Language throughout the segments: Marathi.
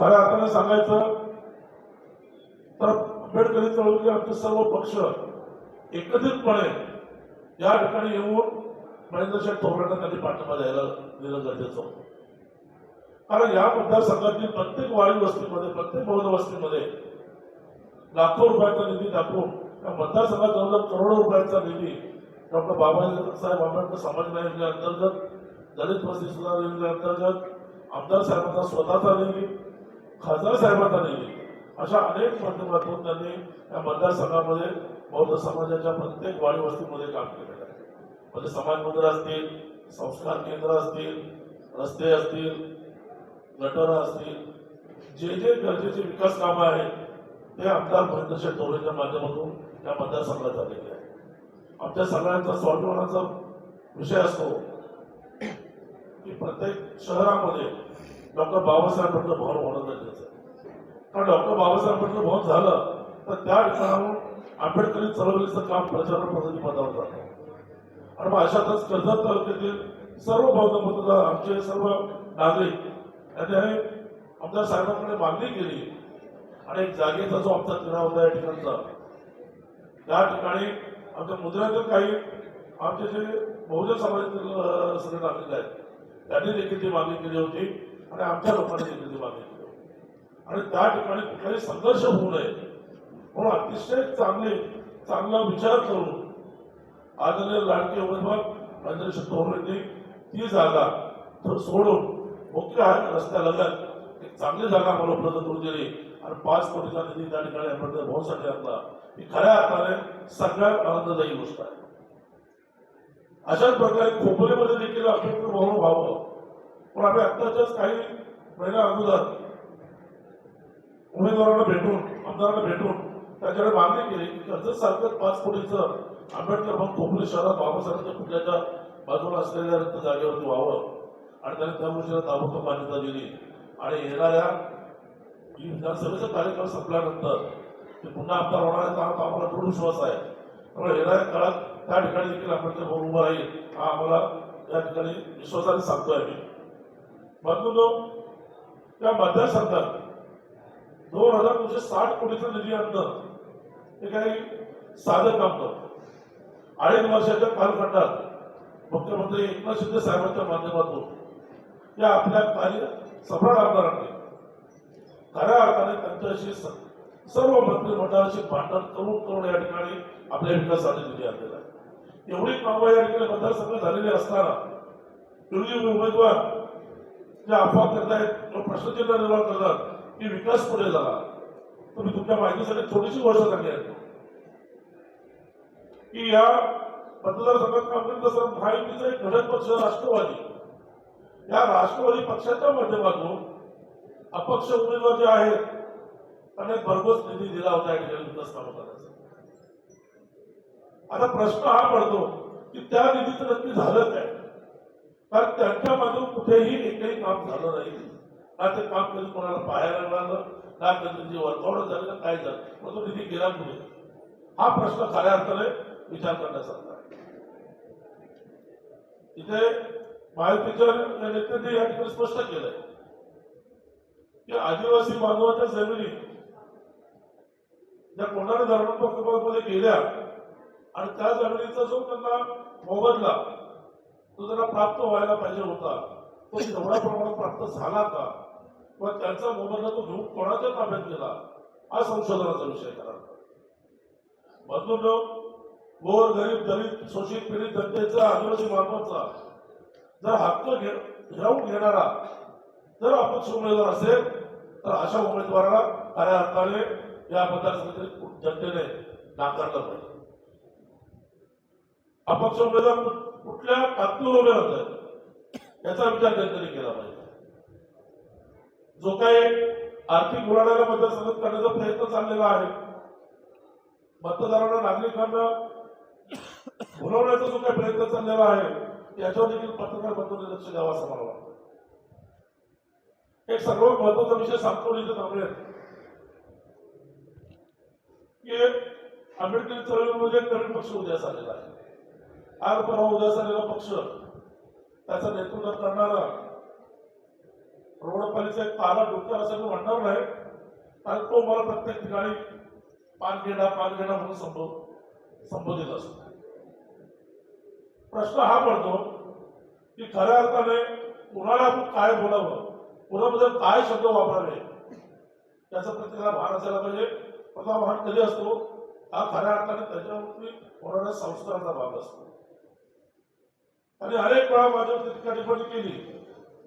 खऱ्या अर्थाने सांगायचं तर आंबेडकरी चळवळीचे आमचे सर्व पक्ष एकत्रितपणे या ठिकाणी येऊन महेंद्रशेठ थोरांना त्यांनी पाठिंबा द्यायला दिलं गरजेचं होतं. कारण या मतदारसंघातील प्रत्येक वाडी वस्तीमध्ये प्रत्येक भवन वस्तीमध्ये लाखो रुपयाचा निधी टाकून या मतदारसंघात जवळजवळ करोडो रुपयांचा निधी डॉक्टर बाबासाहेब आंबेडकर समाज न्याय योजनेअंतर्गत दलित वस्ती सुधार योजनेअंतर्गत आमदार साहेबांचा स्वतःचा निधी खासदार साहेबांना निधी अशा अनेक माध्यमातून त्यांनी या मतदारसंघामध्ये बौद्ध समाजाच्या प्रत्येक वाडी वस्तीमध्ये काम केलेलं आहे. म्हणजे समाज मंदिर असतील संस्कार केंद्र असतील रस्ते असतील गटर असतील जे जे गरजेचे विकास कामं आहेत ते आमदार महेंद्रशेठ धोरेच्या माध्यमातून या मतदारसंघात झालेले आहे. आमच्या सगळ्यांचा स्वाभिमानाचा विषय असतो की प्रत्येक शहरामध्ये डॉक्टर बाबासाहेब आंबेडकर भवन होणार नाही कारण डॉक्टर बाबासाहेब आंबेडकर भवन झालं तर त्या ठिकाणाहून आंबेडकरी चळवळीचं काम प्रचार पद्धती पदावर जातं. आणि मग अशातच कर्जत तालुक्यातील सर्व बौद्ध मतदार आमचे सर्व नागरिक यांनी आमदार साहेबांकडे मागणी केली. आणि एक जागेचा जो आमचा तिढा होता या ठिकाणचा त्या ठिकाणी आमच्या मुद्रातील काही आमचे जे बहुजन समाजातील सगळे नागरिक आहेत त्यांनी देखील ती मागणी केली होती. आणि आमच्या लोकांनी दिलेली मागणी आणि त्या ठिकाणी कुठलाही संघर्ष होऊ नये. म्हणून अतिशय चांगले चांगला विचार करून आदरणीय लाडके उमेदवार राजेश तोमरेंनी ती जागा सोडून मुख्य रस्त्यालगत. एक चांगली जागा आम्हाला उपलब्ध करून दिली. आणि पाच कोटीचा निधी त्या ठिकाणी आपल्याला भाऊसाठी आणला. ही खऱ्या अर्थाने सगळ्यात आनंददायी गोष्ट आहे. अशाच प्रकारे खोपोलीमध्ये देखील आंबेडकर म्हणून व्हावं पण आम्ही आत्ताच्याच काही महिन्या अगोदर उमेदवारांना भेटून आमदारांना भेटून त्याच्याकडे मागणी केली की कर्जत सारखं पाच कोटीचं आंबेडकर भवन खोपोली शहरात बाबासाहेबांच्या पुतळ्याच्या बाजूला असलेल्या रिक्त जागेवरती व्हावं. आणि त्याने त्या गोष्टीला ताबडतोब मान्यता दिली. आणि येणाऱ्या विधानसभेचा कार्यक्रम संपल्यानंतर ते पुन्हा आमदार होणार आहे हा आम्हाला दृढ विश्वास आहे. त्यामुळे येणाऱ्या काळात त्या ठिकाणी देखील आंबेडकर भवन उभं राहील हा आम्हाला या ठिकाणी विश्वासाने सांगतोय मी बंधूंनो त्या मतदारसंघात दोन हजार दोनशे साठ कोटीचा निधी आणणं हे काही साधं काम नव्हतं. अडीच वर्षाच्या कालखंडात मुख्यमंत्री एकनाथ शिंदे साहेबांच्या माध्यमातून या आपल्या कार्य सफळ आमदारांनी खऱ्या अर्थाने त्यांच्याशी स- सर्व मंत्रिमंडळाशी भांडण करून करून या ठिकाणी आपल्या विकासाने निधी आणलेला आहे. एवढी कामं या ठिकाणी मतदारसंघ झालेली असताना विरोधी उमेदवार जे अफवा करतायत किंवा प्रश्नचिन्ह निर्माण करतात की विकास पुढे झाला. तुम्ही तुमच्या माहितीसाठी थोडीशी वर्ष झाली आहे की या मतदारसंघात काम करत असताना महायुतीचा एक घटक पक्ष राष्ट्रवादी. या राष्ट्रवादी पक्षाच्या माध्यमातून अपक्ष उमेदवार जे आहेत त्यांना भरघोस निधी दिला होता या ठिकाणी विकास करायचा आता प्रश्न हा पडतो की त्या निधीचं नक्की झालं काय? कारण त्यांच्या कुठेही एकही काम झालं नाही. ना ते काम कधी कोणाला पाहायला मिळालं ना त्यांचं जे वर्कआउट झालं काय झालं? मग तो निधी गेला कुठे? हा प्रश्न खऱ्या अर्थाने विचार करण्यासारखा आहे. इथे महायुतीच्या या नेत्यांनी या ठिकाणी स्पष्ट केलंय की आदिवासी बांधवाच्या जमिनी ज्या कोणाला धरण प्रकल्पामध्ये गेल्या आणि त्या जमिनीचा जो त्यांना मोबदला तो जरा प्राप्त व्हायला पाहिजे होता. तो तेवढ्या प्रमाणात प्राप्त झाला का? व त्यांचा मोबदला तो घेऊन कोणाच्या ताब्यात गेला? हा संशोधनाचा विषय करा. बंधूंनो गोर गरीब दलित शोषित पीडित जनतेचा आदिवासी मानवाचा जर हक्क घे- हिरावून घेणारा जर अपक्ष उमेदवार असेल तर अशा उमेदवाराला खऱ्या अर्थाने या मतदारसंघातील जनतेने नाकारलं पाहिजे. अपक्ष उमेदवार कुठल्या ताकदीवर उभे होत याचा विचार जनतेने केला पाहिजे. जो काही आर्थिक बुराड्याला मतदारसंघात करण्याचा प्रयत्न चाललेला आहे मतदारांना नागरिकांना भुलवण्याचा जो काही प्रयत्न चाललेला आहे याच्यावर देखील पत्रकार बंधूंनी लक्ष द्यावा असं मला वाटतं. एक सर्वात महत्त्वाचा विषय सांगतो इथे थांबेल की आंबेडकरी चळवळीमध्ये एक पक्ष उदयास आलेला आहे. आज परवा उदयास आलेला पक्ष. त्याचं नेतृत्व करणारा रोडपालीचा एक पाला डोक्यावर असं मी म्हणणार नाही. कारण तो मला प्रत्येक ठिकाणी पानगेडा पानगेडा म्हणून संबोध संबोधित असतो. प्रश्न हा पडतो की खऱ्या अर्थाने कुणाला आपण काय बोलावं? कुणाबद्दल काय शब्द वापरावे? त्याचं प्रत्येकाला भान असायला पाहिजे. प्रथम भान कधी असतो? हा खऱ्या अर्थाने त्याच्यावरती होणाऱ्या संस्काराचा भाग असतो. आणि अनेक वेळा माझ्या टीका टिप्पणी केली.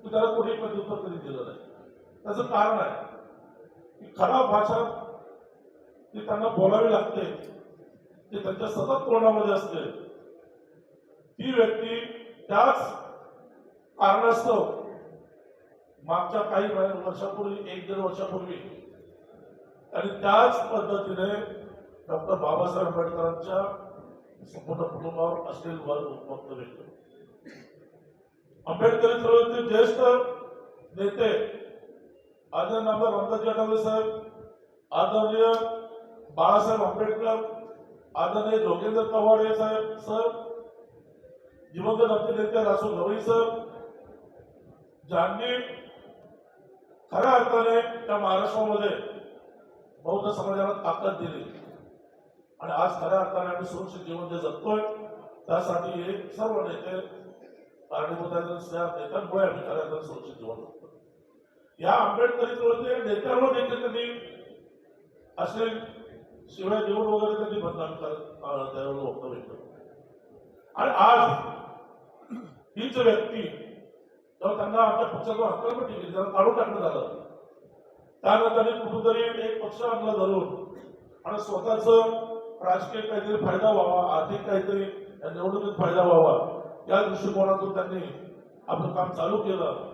की त्याला कोणी प्रत्युत्तर कधी दिलं नाही. त्याचं कारण आहे की खराब भाषा ती त्यांना बोलावी लागते ती त्यांच्या सतत तोंडामध्ये असते ती व्यक्ती त्याच कारणास्तव मागच्या काही महिन्या- वर्षापूर्वी एक दीड वर्षापूर्वी आणि त्याच पद्धतीने डॉक्टर बाबासाहेब आंबेडकरांच्या संपूर्ण कुटुंबावर असलेलं वक्तव्य केलं. आंबेडकरी चळवळीतील ज्येष्ठ नेते आदरणीय आमदार रामदास आठवले साहेब आदरणीय बाळासाहेब आंबेडकर आदरणीय जोगेंद्र कवाडे साहेब सर दिवंगत आमचे नेते रासू गवळी सर ज्यांनी खऱ्या अर्थाने त्या महाराष्ट्रामध्ये बौद्ध समाजाला ताकद दिली. आणि आज खऱ्या अर्थाने आम्ही सुरक्षित जीवन जे जगतोय त्यासाठी हे सर्व नेते कारणीभूतांचा आहेत नेत्यांमुळे आम्ही खऱ्या सुरक्षित जीवन जगतो या आंबेडकरी चळवळीच्या नेत्यांवर देखील त्यांनी असे शिवाय देऊन वगैरे त्यांनी बदनाम करत त्यावर वक्तव्य केलं आणि आज हीच व्यक्ती तर त्यांना आमच्या पक्षातून हक्कलपट्टी केली त्यांना काढून टाकण्यात आलं त्यानंतर त्यांनी कुठेतरी एक पक्ष आणला धरून आणि स्वतःच राजकीय काहीतरी फायदा व्हावा आर्थिक काहीतरी या निवडणुकीत फायदा व्हावा या दृष्टिकोनातून त्यांनी आपलं काम चालू केलं.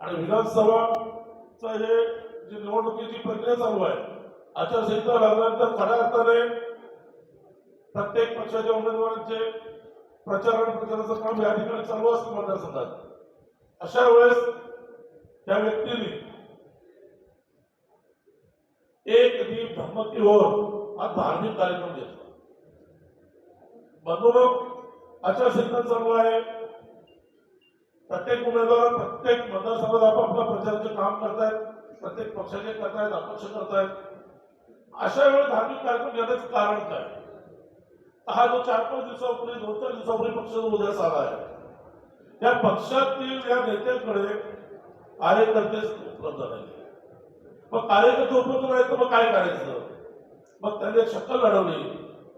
आणि विधानसभाचं हे जी निवडणुकीची प्रक्रिया चालू आहे आचारसंहिता लागल्यानंतर खऱ्या अर्थाने प्रत्येक पक्षाच्या उमेदवारांचे प्रचार आणि प्रचाराचं काम या ठिकाणी चालू असतं मतदारसंघात. अशा वेळेस त्या व्यक्तीने एक दीप धम्मकीवर हा धार्मिक कार्यक्रम घेतला. म्हणून आचारसंहिता चालू आहे. प्रत्येक उमेदवार प्रत्येक मतदारसंघात आपापल्या प्रचाराचे काम करतायत प्रत्येक पक्षाचे करतायत अपक्ष करतायत. अशा वेळी धार्मिक कार्यक्रम घेण्याचं कारण काय? हा जो चार पाच दिवसापूर्वी दोन चार दिवसापूर्वी पक्ष उदयास आला आहे या पक्षातील या नेत्यांकडे कार्यकर्ते उपलब्ध नाही मग कार्यकर्ते उपलब्ध नाही तर मग काय करायचं? मग त्यांनी शक्क शक्कल लढवली.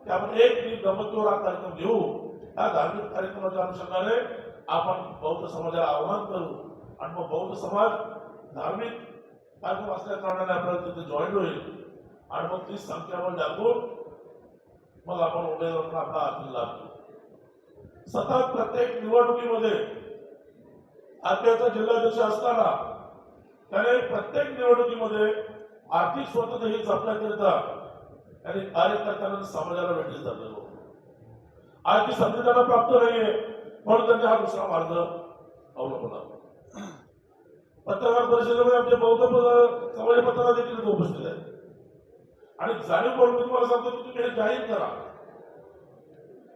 की आपण एक दिवस गमतीवर हा कार्यक्रम घेऊ. या धार्मिक कार्यक्रमाच्या अनुषंगाने आपण बौद्ध समाजाला आवाहन करू. आणि मग बौद्ध समाज धार्मिक कार्यक्रम असल्या कारणाने आपल्याला तिथे जॉईन होईल. आणि मग ती संख्याबळ दाखवून मग आपण उमेदवारांना आपला हाती लागतो सतत प्रत्येक निवडणुकीमध्ये आत्याचा जिल्हाध्यक्ष असताना त्याने प्रत्येक निवडणुकीमध्ये आर्थिक स्वतंत्र ही जपण्याकरिता त्यांनी कार्यकर्त्यांना समाजाला भेटीस झालेलो आज ती संधी त्यांना प्राप्त नाहीये. म्हणून त्यांनी हा दुसरा मार्ग अवलंबला पत्रकार परिषदेमध्ये आमचे बौद्ध सवय समाज पत्रकार देखील उपस्थित आहेत. आणि जाणीव करून मी तुम्हाला सांगतो की तुम्ही हे जाहीर करा.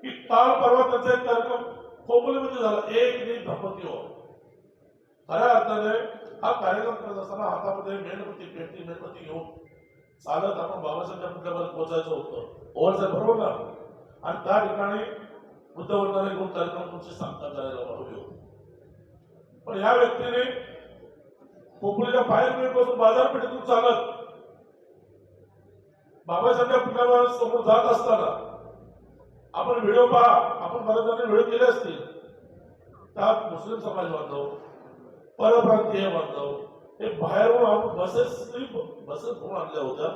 की काल परवा त्याचा एक कार्यक्रम खोपोलीमध्ये झाला. एक दिन धपती हो. खऱ्या अर्थाने हा कार्यक्रम करत असताना हातामध्ये मेणबत्ती पेटती मेणबत्ती घेऊन चालत आपण बाबासाहेबांच्या पुतळ्यामध्ये पोहोचायचं होतं. ओव्हरसाहेब बरोबर ना आणि त्या ठिकाणी बुद्धवंदना घेऊन कार्यक्रम तुमची सांगता करायला हवी होती पण या व्यक्तीने कोकणीच्या फायर ब्रिगेडपासून बाजारपेठेतून चालत बाबासाहेबच्या पुतळ्यावर समोर जात असताना आपण व्हिडिओ पहा. आपण बऱ्याच जणांनी व्हिडिओ केले असतील. त्यात मुस्लिम समाज बांधव परप्रांतीय बांधव हे बाहेरून आपण बसेस बसेस फोन आणल्या होत्या.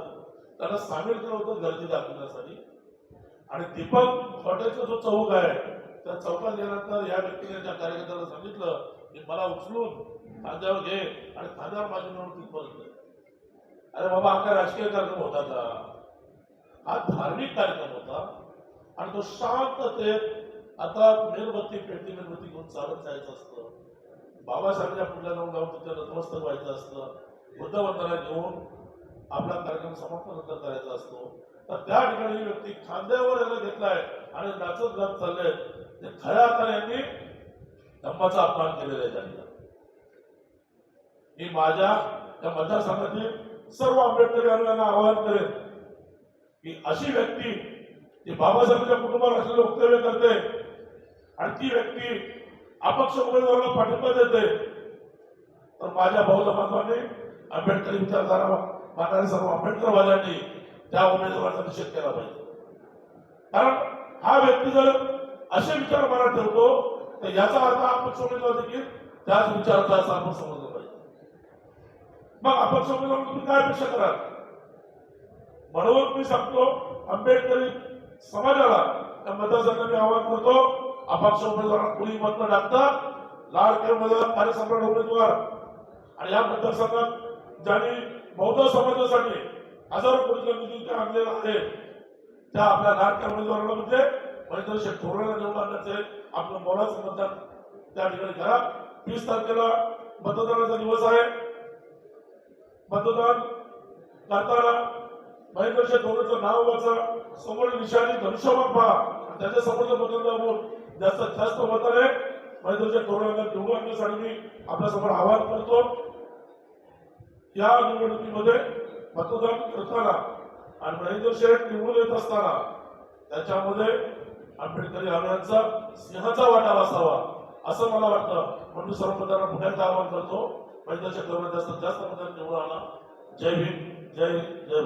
त्यांना सामील केलं होतं गर्दी दाखवण्यासाठी. आणि दीपक हॉटेलचा जो चौक आहे त्या चौकात गेल्यानंतर या व्यक्तीने त्या कार्यकर्त्याला सांगितलं की मला उचलून खांद्यावर घे आणि खांद्यावर माझी म्हणून तिथपर्यंत अरे बाबा हा काय राजकीय कार्यक्रम होता का? हा धार्मिक कार्यक्रम होता. आणि तो शांततेत आता मेणबत्ती पेटी मेणबत्ती घेऊन चालत जायचं असतं. बाबासाहेबांच्या पुढल्या नऊ जाऊन तिथे नतमस्तक व्हायचं असतं. बुद्धवंदना घेऊन आपला कार्यक्रम समाप्त करायचा असतो. तर त्या ठिकाणी व्यक्ती खांद्यावर याला घेतलाय आणि नाचत गात चालले ते खऱ्या अर्थाने यांनी धम्माचा अपमान केलेला आहे त्यांना. मी माझ्या त्या मतदारसंघातील सर्व आंबेडकरी अनुयायांना आवाहन करेन की अशी व्यक्ती ती बाबासाहेबांच्या कुटुंबावर असलेलं वक्तव्य करते आणि ती व्यक्ती अपक्ष उमेदवाराला पाठिंबा देते तर माझ्या भाऊ बांधवांनी आंबेडकरी विचारधारा मानणाऱ्या सर्व आंबेडकरवाद्यांनी त्या उमेदवाराचा निषेध केला पाहिजे. कारण हा व्यक्ती जर असे विचार मनात ठेवतो तर याचा अर्थ अपक्ष उमेदवार देखील त्याच विचाराचा असा आपण समजलं पाहिजे. मग अपक्ष उमेदवार तुम्ही काय अपेक्षा कराल? म्हणून मी सांगतो आंबेडकरी समाजाला त्या मतदारसंघात मी आवाहन करतो अपक्ष उमेदवारांना कुणी मत न टाकता लाडके उमेदवार कार्यसम्राट उमेदवार. आणि या मतदारसंघात ज्यांनी बौद्ध समाजासाठी हजारो कोटीचा निधी आणलेला आहे त्या आपल्या लाडक्या उमेदवाराला म्हणजे महेंद्र शेठ थोराला निवडून आणण्याचे आपलं मोलाचं मतदान त्या ठिकाणी करा. वीस तारखेला मतदानाचा दिवस आहे. मतदान करताना महेंद्र शेठ नाव वाचा. समोर निशाणी धनुष्यबाण पहा. आणि त्याच्या समोरचं मतदान दाबून जास्तीत जास्त मताने महेंद्र शेठ थोराला निवडून आणण्यासाठी मी आपल्यासमोर आवाहन करतो. या निवडणुकीमध्ये मतदान करताना आणि महेंद्र शेठ निवडून येत असताना त्याच्यामध्ये आंबेडकरी अनुयांचा सिंहाचा वाटा असावा असं मला वाटतं. म्हणून सर्वप्रधान मतदारांना पुण्याचं आवाहन करतो. महेंद्र शेठ जास्त जास्त मतदान निवडून आणा जय भीम जय जय